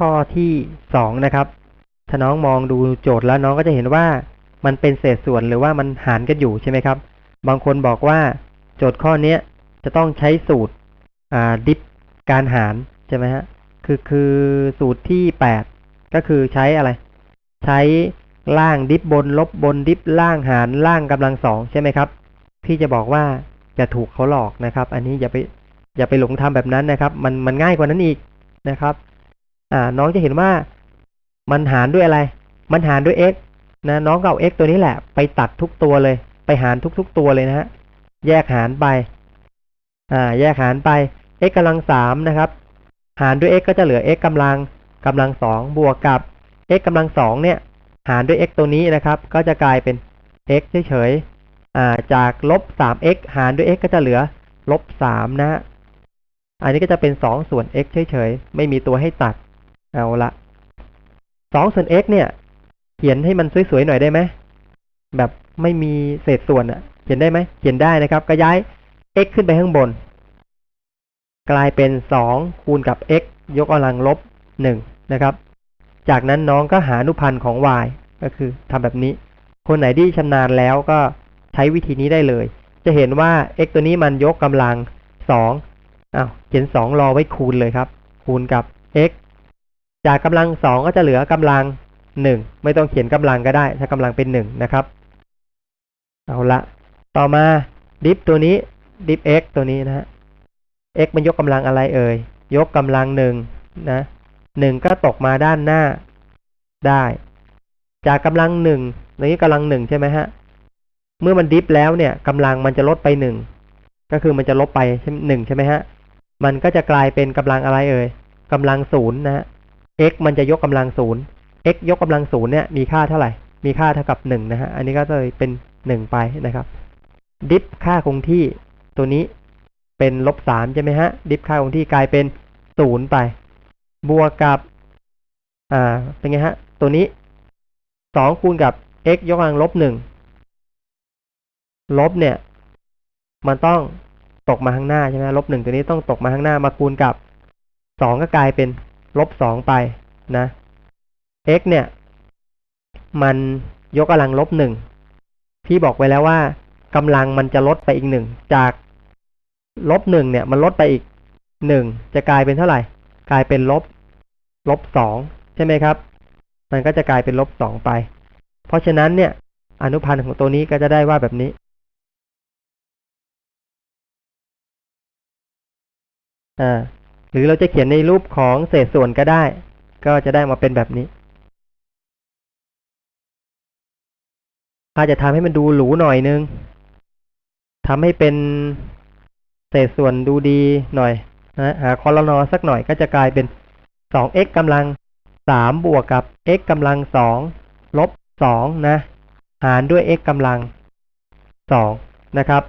ข้อที่สองนะครับ ถ้าน้องมองดูโจทย์แล้วน้องก็จะเห็นว่ามันเป็นเศษส่วนหรือว่ามันหารกันอยู่ใช่ไหมครับ บางคนบอกว่าโจทย์ข้อเนี้ยจะต้องใช้สูตรอ่าดิฟการหารใช่ไหมฮะ คือคือสูตรที่แปดก็คือใช้อะไร ใช้ล่างดิฟบน ลบบนดิฟล่างหารล่างกำลังสองใช่ไหมครับ พี่จะบอกว่าจะถูกเขาหลอกนะครับ อันนี้อย่าไปอย่าไปหลงทำแบบนั้นนะครับ มันมันง่ายกว่านั้นอีกนะครับ อ่า น้องจะเห็นว่ามันหารด้วยอะไร มันหารด้วย x นะ น้องก็เอา x ตัวนี้แหละ ไปตัดทุกตัวเลย ไปหารทุกๆตัวเลยนะฮะ แยกหารไป อ่า แยกหารไป x กำลังสามนะครับ หารด้วย x ก็จะเหลือ x กำลังกำลังสองบวกกับ x กำลังสองเนี่ย หารด้วย x ตัวนี้นะครับ ก็จะกลายเป็น x เฉยๆ อ่า จากลบ 3x หารด้วย x ก็จะเหลือลบ3นะฮะอันนี้ก็จะเป็น2ส่วน x เฉยๆ ไม่มีตัวให้ตัด เอาละ2ส่วน x เนี่ย เขียนให้มันสวยๆหน่อยได้ไหม แบบไม่มีเศษส่วนอะเขียนได้ไหม เขียนได้นะครับ ก็ย้าย x ขึ้นไปข้างบน กลายเป็น2คูณกับ x ยกกำลังลบ1นะครับ จากนั้นน้องก็หาอนุพันธ์ของ y ก็คือทำแบบนี้ คนไหนที่ชำนาญแล้วก็ใช้วิธีนี้ได้เลย จะเห็นว่า x ตัวนี้มันยกกำลัง2อ้าวเขียน2รอไว้คูณเลยครับ คูณกับ x จากกำลัง2ก็จะเหลือกำลัง1ไม่ต้องเขียนกำลังก็ได้ ถ้ากำลังเป็น1นะครับ เอาละต่อมาดิฟตัวนี้ดิฟ x ตัวนี้นะฮะ x มันยกกำลังอะไรเอ่ยยกกำลังหนึ่งนะหนึ่งก็ตกมาด้านหน้าได้ จากกำลังหนึ่งตรงนี้กำลังหนึ่งใช่ไหมฮะเมื่อมันดิฟแล้วเนี่ยกำลังมันจะลดไปหนึ่งก็คือมันจะลบไปหนึ่งใช่ไหมฮะมันก็จะกลายเป็นกำลังอะไรเอ่ยกำลังศูนย์นะฮะ x มันจะยกกำลังศูนย์ x ยกกำลังศูนย์เนี่ยมีค่าเท่าไหร่ มีค่าเท่ากับหนึ่งนะฮะ อันนี้ก็เลยเป็นหนึ่งไปนะครับ ดิฟค่าคงที่ตัวนี้เป็นลบสามใช่ไหมฮะ ดิฟค่าคงที่กลายเป็นศูนย์ไป บวกกับ อ่า เป็นไงฮะ ตัวนี้สองคูณกับ x ยกกำลังลบหนึ่ง ลบเนี่ย มันต้องตกมาข้างหน้าใช่ไหมลบหนึ่งตัวนี้ต้องตกมาข้างหน้ามาคูณกับสองก็กลายเป็น ลบสองไปนะ x เนี่ย มันยกกำลังลบหนึ่งพี่บอกไว้แล้วว่ากำลังมันจะลดไปอีกหนึ่งจากลบหนึ่งเนี่ย มันลดไปอีกหนึ่งจะกลายเป็นเท่าไหร่ กลายเป็นลบลบสองใช่ไหมครับ มันก็จะกลายเป็นลบสองไป เพราะฉะนั้นเนี่ย อนุพันธ์ของตัวนี้ก็จะได้ว่าแบบนี้อ่า หรือเราจะเขียนในรูปของเศษส่วนก็ได้ ก็จะได้มาเป็นแบบนี้ ถ้าจะทำให้มันดูหรูหน่อยนึงทำให้เป็นเศษส่วนดูดีหน่อยนะหาคอลนอสักหน่อยก็จะกลายเป็น 2x กำลัง 3 บวกกับ x กำลัง 2 ลบ 2 นะ หารด้วย x กำลัง 2 นะครับ